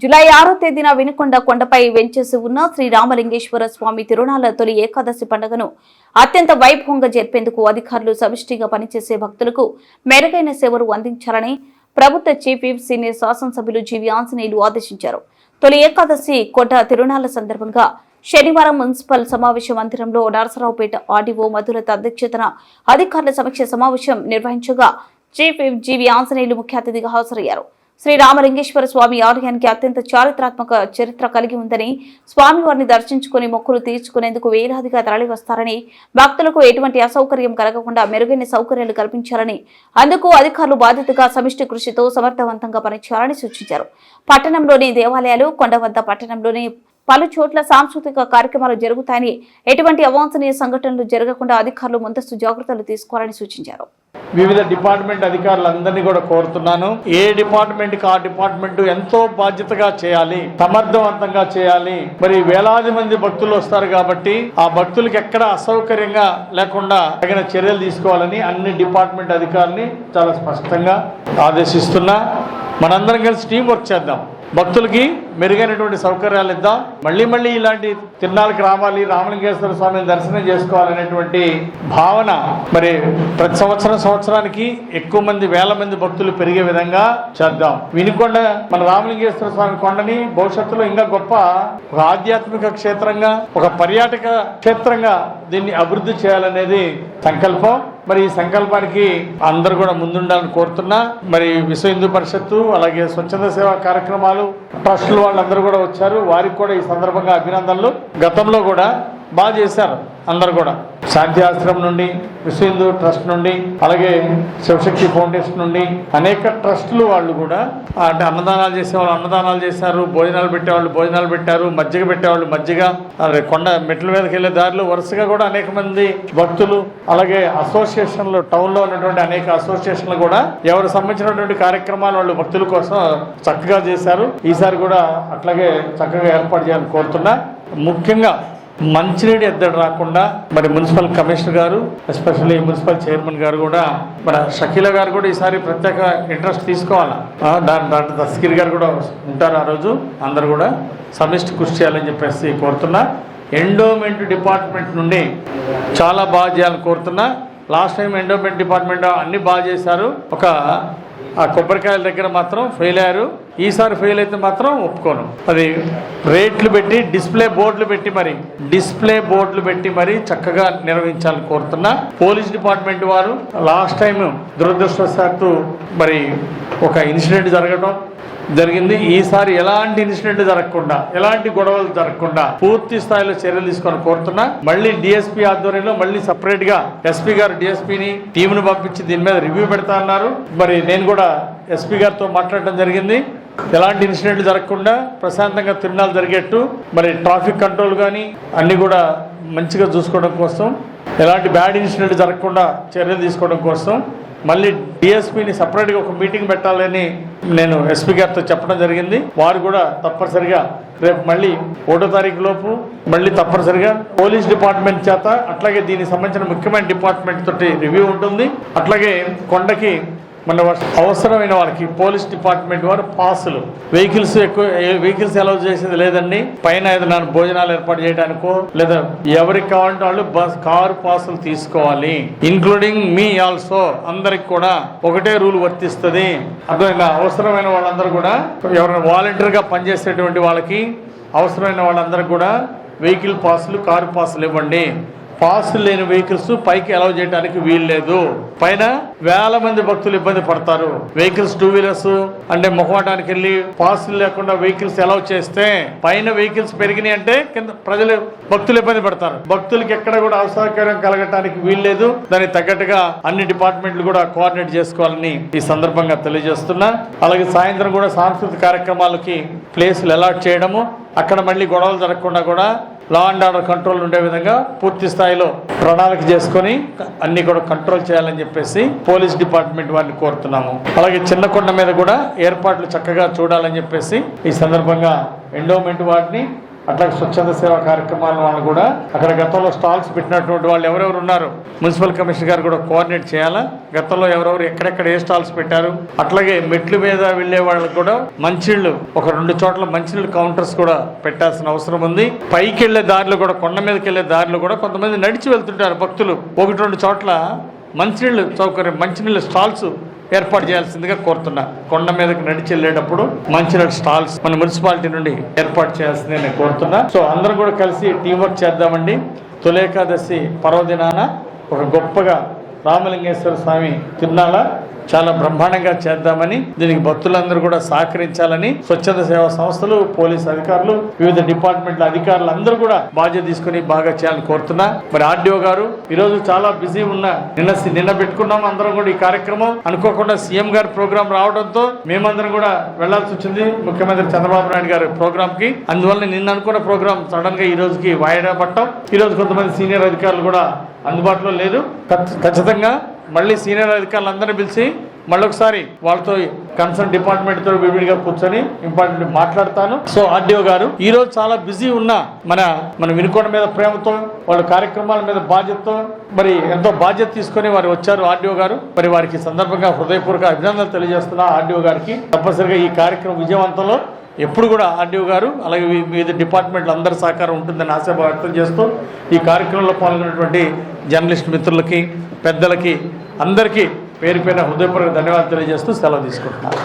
July ఆరో తేదీన వినుకొండ కొండపై వెంచేసి ఉన్న శ్రీ రామలింగేశ్వర స్వామి తిరునాళ్ళ తొలి ఏకాదశి పండుగను అత్యంత వైభవంగా జరిపేందుకు అధికారులు సమిష్టిగా పనిచేసే భక్తులకు మెరుగైన సేవలు అందించాలని ప్రభుత్వ చీఫ్ విప్ సీనియర్ శాసనసభ్యులు జీవి ఆంజనేయులు ఆదేశించారు. తొలి ఏకాదశి కొట తిరునాళ్ళ సందర్భంగా శనివారం మున్సిపల్ సమావేశ మందిరంలో నరసరావుపేట ఆర్డీఓ మధులత అధ్యక్షతన అధికారుల సమీక్ష సమావేశం నిర్వహించగా చీఫ్ విప్ జీవి ఆంజనేయులు ముఖ్య అతిథిగా హాజరయ్యారు. శ్రీ రామలింగేశ్వర స్వామి ఆలయానికి అత్యంత చారిత్రాత్మక చరిత్ర కలిగి ఉందని స్వామివారిని దర్శించుకుని మొక్కులు తీర్చుకునేందుకు వేలాదిగా తరలివస్తారని భక్తులకు ఎటువంటి అసౌకర్యం కలగకుండా మెరుగైన సౌకర్యాలు కల్పించాలని అందుకు అధికారులు బాధ్యతగా సమిష్టి కృషితో సమర్థవంతంగా పనిచేయాలని సూచించారు. పట్టణంలోని దేవాలయాలు కొండ వద్ద పట్టణంలోని పలు చోట్ల సాంస్కృతిక కార్యక్రమాలు జరుగుతాయని ఎటువంటి అవాంఛనీయ సంఘటనలు జరగకుండా అధికారులు ముందస్తు జాగ్రత్తలు తీసుకోవాలని సూచించారు. వివిధ డిపార్ట్మెంట్ అధికారులందరినీ కూడా కోరుతున్నాను. ఏ డిపార్ట్మెంట్కి ఆ డిపార్ట్మెంట్ ఎంతో బాధ్యతగా చేయాలి సమర్థవంతంగా చేయాలి. మరి వేలాది మంది భక్తులు వస్తారు కాబట్టి ఆ భక్తులకు ఎక్కడ అసౌకర్యంగా లేకుండా తగిన చర్యలు తీసుకోవాలని అన్ని డిపార్ట్మెంట్ అధికారుల్ని చాలా స్పష్టంగా ఆదేశిస్తున్నా. మనందరం కలిసి టీం వర్క్ చేద్దాం. భక్తులకి మెరుగైనటువంటి సౌకర్యాలు ఇద్దాం. మళ్ళీ మళ్ళీ ఇలాంటి తిరునాళ్ళకి రావాలి రామలింగేశ్వర స్వామిని దర్శనం చేసుకోవాలనేటువంటి భావన మరి ప్రతి సంవత్సరం సంవత్సరానికి ఎక్కువ మంది వేల మంది భక్తులు పెరిగే విధంగా చేద్దాం. వినికొండ మన రామలింగేశ్వర స్వామి కొండని భవిష్యత్తులో ఇంకా గొప్ప ఒక ఆధ్యాత్మిక క్షేత్రంగా ఒక పర్యాటక క్షేత్రంగా దీన్ని అభివృద్ధి చేయాలనేది సంకల్పం. మరి ఈ సంకల్పానికి అందరు కూడా ముందుండాలని కోరుతున్నా. మరి విశ్వ హిందూ పరిషత్తు అలాగే స్వచ్ఛంద సేవా కార్యక్రమాలు ట్రస్టులు వాళ్ళందరూ కూడా వచ్చారు. వారికి కూడా ఈ సందర్భంగా అభినందనలు. గతంలో కూడా బాగా చేశారు. అందరు కూడా. శాంతి ఆశ్రమం నుండి విశ్వ హిందూ ట్రస్ట్ నుండి అలాగే శివశక్తి ఫౌండేషన్ నుండి అనేక ట్రస్టులు వాళ్ళు కూడా అంటే అన్నదానాలు చేసేవాళ్ళు అన్నదానాలు చేశారు భోజనాలు పెట్టేవాళ్ళు భోజనాలు పెట్టారు మజ్జిగ పెట్టేవాళ్ళు మజ్జిగ కొండ మెట్ల మీదకి వెళ్ళే దారిలో వరుసగా కూడా అనేక మంది భక్తులు అలాగే అసోసియేషన్లు టౌన్లో ఉన్నటువంటి అనేక అసోసియేషన్లు కూడా ఎవరు సంబంధించినటువంటి కార్యక్రమాలు వాళ్ళు భక్తుల కోసం చక్కగా చేశారు. ఈసారి కూడా అట్లాగే చక్కగా ఏర్పాటు చేయాలని కోరుతున్నా. ముఖ్యంగా మంచినీటి ఎద్దడి రాకుండా మరి మున్సిపల్ కమిషనర్ గారు ఎస్పెషల్లీ మున్సిపల్ చైర్మన్ గారు కూడా మన షకీల గారు కూడా ఈసారి ప్రత్యేక ఇంట్రెస్ట్ తీసుకోవాలి? డాక్టర్ దస్కీర్ గారు కూడా ఉంటారు ఆ రోజు అందరు కూడా సమిష్టి కృషి చేయాలని చెప్పేసి కోరుతున్నా. ఎండోమెంట్ డిపార్ట్మెంట్ నుండి చాలా బాగా చేయాలని కోరుతున్నా. లాస్ట్ టైం ఎండోమెంట్ డిపార్ట్మెంట్ అన్ని బాగా చేశారు. ఒక ఆ కొబ్బరికాయల దగ్గర మాత్రం ఫెయిల్ అయ్యారు. ఈసారి ఫెయిల్ అయితే మాత్రం ఒప్పుకోను. అది రేట్లు పెట్టి డిస్ప్లే బోర్డులు పెట్టి మరి డిస్ప్లే బోర్డులు పెట్టి మరి చక్కగా నిర్వహించాలని కోరుతున్నా. పోలీస్ డిపార్ట్మెంట్ వారు లాస్ట్ టైం దురదృష్టవశాత్తు మరి ఒక ఇన్సిడెంట్ జరగడం జరిగింది. ఈసారి ఎలాంటి ఇన్సిడెంట్ జరగకుండా ఎలాంటి గొడవలు జరగకుండా పూర్తి స్థాయిలో చర్యలు తీసుకొని కోరుతున్నా. మళ్ళీ డిఎస్పీ ఆధ్వర్యంలో మళ్ళీ సపరేట్గా ఎస్పీ గారు డిఎస్పీని టీంను పంపించి దీని మీద రివ్యూ పెడతా అన్నారు. మరి నేను కూడా ఎస్పీ గారితో మాట్లాడటం జరిగింది. ఎలాంటి ఇన్సిడెంట్ జరగకుండా ప్రశాంతంగా తిరునాలు జరిగేట్టు మరి ట్రాఫిక్ కంట్రోల్ కానీ అన్ని కూడా మంచిగా చూసుకోవడం కోసం ఎలాంటి బ్యాడ్ ఇన్సిడెంట్ జరగకుండా చర్యలు తీసుకోవడం కోసం మళ్ళీ డిఎస్పీని సపరేట్గా ఒక మీటింగ్ పెట్టాలని నేను ఎస్పీ గారితో చెప్పడం జరిగింది. వారు కూడా తప్పనిసరిగా రేపు మళ్ళీ ఒకటో తారీఖు లోపు మళ్ళీ తప్పనిసరిగా పోలీస్ డిపార్ట్మెంట్ చేత అట్లాగే దీనికి సంబంధించిన ముఖ్యమైన డిపార్ట్మెంట్ తోటి రివ్యూ ఉంటుంది. అట్లాగే కొండకి మన అవసరమైన వాళ్ళకి పోలీస్ డిపార్ట్మెంట్ వారు పాసులు. వెహికల్స్ ఎక్కువ వెహికల్స్ అలౌ చేసేది లేదండి. పైన ఏదైనా భోజనాలు ఏర్పాటు చేయడానికో లేదా ఎవరికి కావాలంటే వాళ్ళు బస్ కారు పాసులు తీసుకోవాలి. ఇంక్లూడింగ్ మీ ఆల్సో అందరికి కూడా ఒకటే రూల్ వర్తిస్తుంది. అర్థమైనా అవసరమైన వాళ్ళందరూ కూడా ఎవరైనా వాలంటీర్గా పనిచేసేటువంటి వాళ్ళకి అవసరమైన వాళ్ళందరూ కూడా వెహికల్ పాసులు కారు పాసులు ఇవ్వండి. పాస్ లేని వెహికల్స్ పైకి అలౌ చేయడానికి వీలు లేదు పైన వేల మంది భక్తులు ఇబ్బంది పడతారు. వెహికల్స్ టూ వీలర్స్ అంటే మొహమాటానికి వెళ్ళి పాస్ లేకుండా వెహికల్స్ అలౌ చేస్తే పైన వెహికల్స్ పెరిగినాయి అంటే కింద ప్రజలు భక్తులు ఇబ్బంది పడతారు. భక్తులకి ఎక్కడ కూడా అసౌకర్యం కలగటానికి వీలు లేదు దానికి తగ్గట్టుగా అన్ని డిపార్ట్మెంట్లు కూడా కోఆర్డినేట్ చేసుకోవాలని ఈ సందర్భంగా తెలియజేస్తున్నా. అలాగే సాయంత్రం కూడా సాంస్కృతిక కార్యక్రమాలకి ప్లేసులు అలాట్ చేయడము. అక్కడ మళ్ళీ గొడవలు జరగకుండా కూడా లా అండ్ ఆర్డర్ కంట్రోల్ ఉండే విధంగా పూర్తి స్థాయిలో ప్రణాళిక చేసుకొని అన్ని కూడా కంట్రోల్ చేయాలని చెప్పేసి పోలీస్ డిపార్ట్మెంట్ వారిని కోరుతున్నాము. అలాగే చిన్న కొండ మీద కూడా ఏర్పాట్లు చక్కగా చూడాలని చెప్పేసి ఈ సందర్భంగా ఎండోమెంట్ వారిని అట్లాగే స్వచ్ఛంద సేవా కార్యక్రమాల వాళ్ళు కూడా అక్కడ గతంలో స్టాల్స్ పెట్టినటువంటి వాళ్ళు ఎవరెవరు ఉన్నారు? మున్సిపల్ కమిషనర్ గారు కూడా కోఆర్డినేట్ చేయాలా? గతంలో ఎవరెవరు ఎక్కడెక్కడ ఏ స్టాల్స్ పెట్టారు? అట్లాగే మెట్ల మీద వెళ్ళే వాళ్ళకి కూడా మంచిళ్ళు ఒక రెండు చోట్ల మంచినీళ్ళు కౌంటర్స్ కూడా పెట్టాల్సిన అవసరం ఉంది. పైకి వెళ్ళే దారిలో కూడా కొండ మీదకి వెళ్ళే దారిలో కూడా కొంతమంది నడిచి వెళ్తుంటారు భక్తులు. ఒకటి రెండు చోట్ల మంచినీళ్ళు సౌకర్యం మంచినీళ్ళు స్టాల్స్ ఏర్పాటు చేయాల్సిందిగా కోరుతున్నా. కొండ మీదకి నడిచి వెళ్ళేటప్పుడు మంచినీటి స్టాల్స్ మన మున్సిపాలిటీ నుండి ఏర్పాటు చేయాల్సిందే నేను కోరుతున్నా. సో అందరం కూడా కలిసి టీం వర్క్ చేద్దామండి. తులేకాదశి పర్వదినాన ఒక గొప్పగా రామలింగేశ్వర స్వామి తిరునాళ చాలా బ్రహ్మాండంగా చేద్దామని దీనికి భక్తులందరూ కూడా సహకరించాలని స్వచ్ఛంద సేవా సంస్థలు పోలీస్ అధికారులు వివిధ డిపార్ట్మెంట్ల అధికారులు అందరూ కూడా బాధ్యత తీసుకుని బాగా చేయాలని కోరుతున్నా. మరి ఆర్డీఓ గారు ఈరోజు చాలా బిజీ ఉన్న నిన్న నిన్న పెట్టుకున్నాం అందరం కూడా ఈ కార్యక్రమం. అనుకోకుండా సీఎం గారి ప్రోగ్రాం రావడంతో మేమందరం కూడా వెళ్ళాల్సి వచ్చింది ముఖ్యమంత్రి చంద్రబాబు నాయుడు గారి ప్రోగ్రామ్కి అందువల్ల నిన్న అనుకున్న ప్రోగ్రాం సడన్గా ఈ రోజుకి వాయిదా పట్టం ఈ రోజు కొంతమంది సీనియర్ అధికారులు కూడా అందుబాటులో లేదు. ఖచ్చితంగా మళ్ళీ సీనియర్ అధికారులందరినీ పిలిచి మళ్ళొకసారి వాళ్ళతో కన్సర్న్ డిపార్ట్మెంట్తో విడివిడిగా కూర్చొని ఇంపార్టెంట్ మాట్లాడతాను. సో ఆర్డీఓ గారు ఈ రోజు చాలా బిజీ ఉన్న మన మన వినుకొండ మీద ప్రేమతో వాళ్ళ కార్యక్రమాల మీద బాధ్యతతో మరి ఎంతో బాధ్యత తీసుకొని వారు వచ్చారు ఆర్డీఓ గారు. మరి వారికి సందర్భంగా హృదయపూర్వక అభినందనలు తెలియజేస్తున్నా ఆర్డీఓ గారికి. తప్పనిసరిగా ఈ కార్యక్రమం విజయవంతంలో ఎప్పుడు కూడా ఆర్డీఓ గారు అలాగే వివిధ డిపార్ట్మెంట్లు అందరి సహకారం ఉంటుందని ఆశాభావం వ్యక్తం చేస్తూ ఈ కార్యక్రమంలో పాల్గొన్నటువంటి జర్నలిస్ట్ మిత్రులకి పెద్దలకి అందరికీ పేరు పేరున హృదయపూర్వక ధన్యవాదాలు తెలియజేస్తూ సెలవు తీసుకుంటున్నాను.